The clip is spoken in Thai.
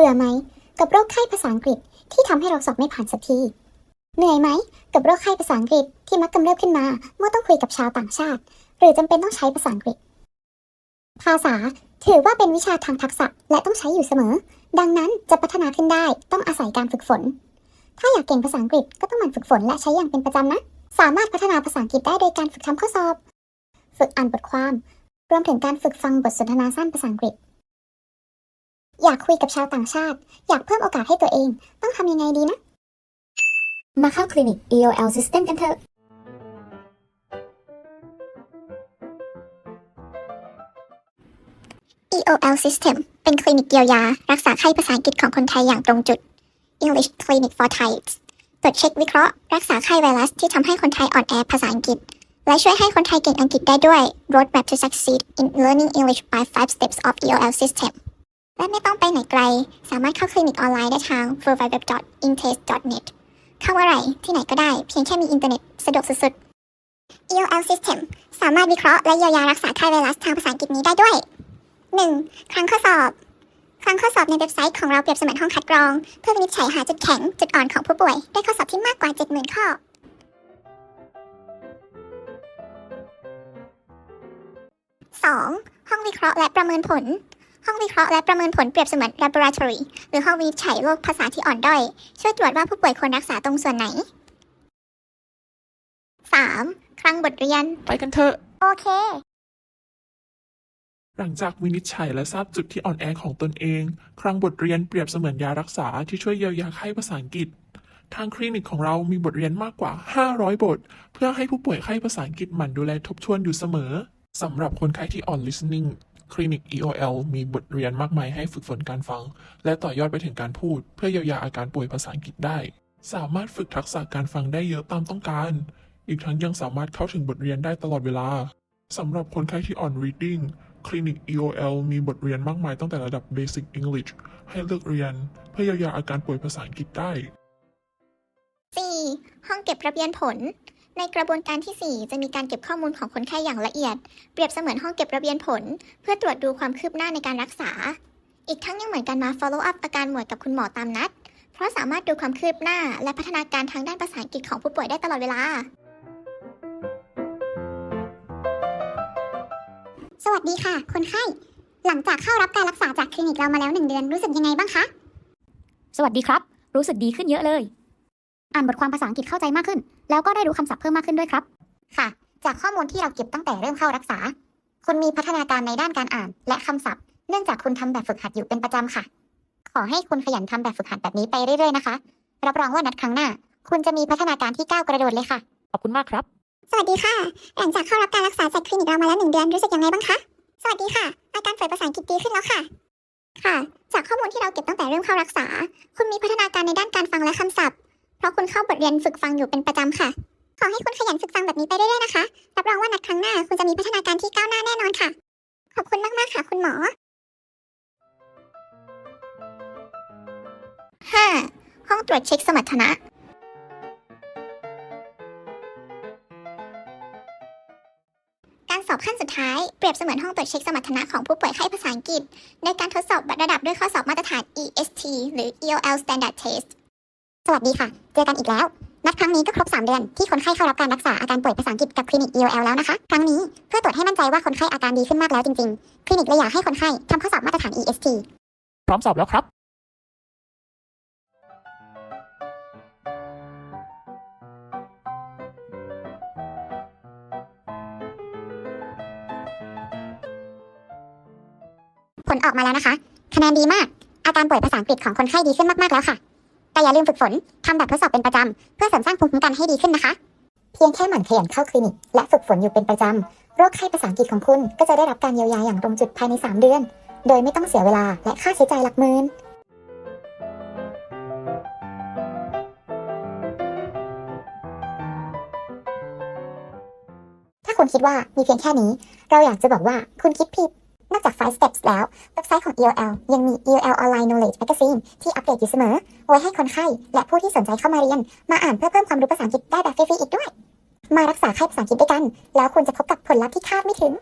บื่อไหม กับโรคไข้ภาษาอังกฤษที่ทำให้เราสอบไม่ผ่านสักที เหนื่อยไหม กับโรคไข้ภาษาอังกฤษที่มักกำเริบขึ้นมา เมื่อต้องคุยกับชาวต่างชาติ หรือจำเป็นต้องใช้ภาษาอังกฤษ ภาษาถือว่าเป็นวิชาทางทักษะและต้องใช้อยู่เสมอ ดังนั้นจะพัฒนาขึ้นได้ต้องอาศัยการฝึกฝน ถ้าอยากเก่งภาษาอังกฤษก็ต้องหมั่นฝึกฝนและใช้อย่างเป็นประจำนะ สามารถพัฒนาภาษาอังกฤษได้โดยการฝึกทำข้อสอบ ฝึกอ่านบทความ รวมถึงการฝึกฟังบทสนทนาสั้นภาษาอังกฤษ อยากคุยกับชาวต่างชาติ อยากเพิ่มโอกาสให้ตัวเอง ต้องทำยังไงดีนะ มาเข้าคลินิก EOL System กันเถอะ EOL System เป็นคลินิกเยียวยา รักษาไข้ภาษาอังกฤษของคนไทยอย่างตรงจุด English Clinic for Thais ตรวจเช็ควิเคราะห์รักษาไข้ไวรัสที่ทำให้คนไทยอ่อนแอภาษาอังกฤษ และช่วยให้คนไทยเก่งอังกฤษได้ด้วย Roadmap to Succeed in Learning English by 5 Steps of EOL System และไม่ต้องไปไหนไกล สามารถเข้าคลินิกออนไลน์ได้ทาง www.intest.net เข้าเมื่อไหร่ที่ไหนก็ได้ เพียงแค่มีอินเทอร์เน็ตสะดวกสุดๆ EOL System สามารถวิเคราะห์และเยียวยารักษาไข้ไวรัสทางภาษาอังกฤษนี้ได้ด้วย 1. ครั้งข้อสอบ ครั้งข้อสอบในเว็บไซต์ของเราเปรียบเสมือนห้องคัดกรอง เพื่อวินิจฉัยหาจุดแข็งจุดอ่อนของผู้ป่วยด้วยข้อสอบที่มากกว่า 70,000 ข้อ 2. ห้องวิเคราะห์และประเมินผล ห้องวิเคราะห์และประเมินผลเปรียบเสมือน laboratory หรือห้องวินิจฉัยโรคภาษาที่อ่อนด้อย ช่วยตรวจว่าผู้ป่วยควรรักษาตรงส่วนไหน 3. ครั้งบทเรียน ไปกันเถอะ โอเค หลังจากวินิจฉัยและทราบจุดที่อ่อนแอของตนเอง ครั้งบทเรียนเปรียบเสมือนยารักษาที่ช่วยเยียวยาไข้ภาษาอังกฤษ ทางคลินิกของเรามีบทเรียนมากกว่า 500 บท เพื่อให้ผู้ป่วยไข้ภาษาอังกฤษหมั่นดูแลทบทวนอยู่เสมอสำหรับคนไข้ที่อ่อน listening คลินิก EOL มีบทเรียนมากมายให้ฝึกฝนการฟัง และต่อยอดไปถึงการพูด เพื่อเยียวยาอาการป่วยภาษาอังกฤษได้ สามารถฝึกทักษะการฟังได้เยอะตามต้องการ อีกทั้งยังสามารถเข้าถึงบทเรียนได้ตลอดเวลาสำหรับคนไข้ที่อ่อน reading คลินิก EOL มีบทเรียนมากมายตั้งแต่ระดับ Basic English ให้เลือกเรียน เพื่อเยียวยาอาการป่วยภาษาอังกฤษได้ 4. ห้องเก็บระเบียนผล ในกระบวนการที่ 4 จะมีการเก็บข้อมูลของคนไข้อย่างละเอียด เปรียบเสมือนห้องเก็บระเบียนผล เพื่อตรวจดูความคืบหน้าในการรักษา อีกทั้งยังเหมือนการมา follow up อาการหมวดกับคุณหมอตามนัด เพราะสามารถดูความคืบหน้า และพัฒนาการทางด้านภาษาอังกฤษของผู้ป่วยได้ตลอดเวลา สวัสดีค่ะ คนไข้ หลังจากเข้ารับการรักษาจากคลินิกเรามาแล้วหนึ่งเดือนรู้สึกยังไงบ้างคะ สวัสดีครับ รู้สึกดีขึ้นเยอะเลย อ่านบทความภาษาอังกฤษเข้าใจมากขึ้น แล้วก็ได้รู้คำศัพท์เพิ่มมากขึ้นด้วยครับ ค่ะ จากข้อมูลที่เราเก็บตั้งแต่เริ่มเข้ารักษา คุณมีพัฒนาการในด้านการอ่าน และคำศัพท์ เนื่องจากคุณทำแบบฝึกหัดอยู่เป็นประจำค่ะ ขอให้คุณขยันทำแบบฝึกหัดแบบนี้ไปเรื่อยๆนะคะ รับรองว่านัดครั้งหน้า คุณจะมีพัฒนาการที่ก้าวกระโดดเลยค่ะ ขอบคุณมากครับ สวัสดีค่ะ หลังจากเข้ารับการรักษาจากคลินิกเรามาแล้วหนึ่งเดือนรู้สึกยังไงบ้างคะ สวัสดีค่ะ อาการเผยภาษาอังกฤษดีขึ้นแล้วค่ะ ค่ะ จากข้อมูลที่เราเก็บตั้งแต่เริ่มเข้ารักษา คุณมีพัฒนาการในด้านการฟังและคำศัพท์ เพราะคุณเข้าบทเรียนฝึกฟังอยู่เป็นประจำค่ะ ขอให้คุณขยันฝึกฟังแบบนี้ไปเรื่อยๆนะคะ รับรองว่านัดครั้งหน้าคุณจะมีพัฒนาการที่ก้าวหน้าแน่นอนค่ะ ขอบคุณมากๆค่ะ คุณหมอ 5. ห้องตรวจเช็คสมรรถนะ การสอบขั้นสุดท้ายเปรียบเสมือนห้องตรวจเช็คสมรรถนะของผู้ป่วยไข้ภาษาอังกฤษในการทดสอบระดับด้วยข้อสอบมาตรฐาน EST หรือ EOL Standard Test วัสดีค่ะ เจอกันอีกแล้ว นัดครั้งนี้ก็ครบ 3 เดือน ที่คนไข้เข้ารับการรักษาอาการป่วยภาษาอังกฤษกับคลินิก EOL แล้วนะคะ ครั้งนี้เพื่อตรวจให้มั่นใจว่าคนไข้อาการดีขึ้นมากแล้วจริงๆ คลินิกเลยอยากให้คนไข้ทำข้อสอบมาตรฐาน EST พร้อมสอบแล้วครับ ผลออกมาแล้วนะคะ คะแนนดีมาก อาการป่วยภาษาอังกฤษของคนไข้ดีขึ้นมากๆแล้วค่ะ แต่อย่าลืมฝึกฝนทำแบบทดสอบเป็นประจำ เพื่อเสริมสร้างภูมิคุ้มกันให้ดีขึ้นนะคะ เพียงแค่หมั่นขยันเข้าคลินิก และฝึกฝนอยู่เป็นประจำ โรคไข้ภาษาอังกฤษของคุณก็จะได้รับการเยียวยาอย่างตรงจุดภายใน 3 เดือน โดยไม่ต้องเสียเวลาและค่าใช้จ่ายหลักหมื่นถ้าคุณคิดว่ามีเพียงแค่นี้ เราอยากจะบอกว่าคุณคิดผิด นอกจาก 5 steps แล้ว เว็บไซต์ของ EOL ยังมี EOL Online Knowledge Magazine ที่อัปเดตอยู่เสมอ ไว้ให้คนไข้และผู้ที่สนใจเข้ามาเรียน มาอ่านเพื่อเพิ่มความรู้ภาษาอังกฤษได้แบบฟรีๆอีกด้วย มารักษาไข้ภาษาอังกฤษด้วยกัน แล้วคุณจะพบกับผลลัพธ์ที่คาดไม่ถึง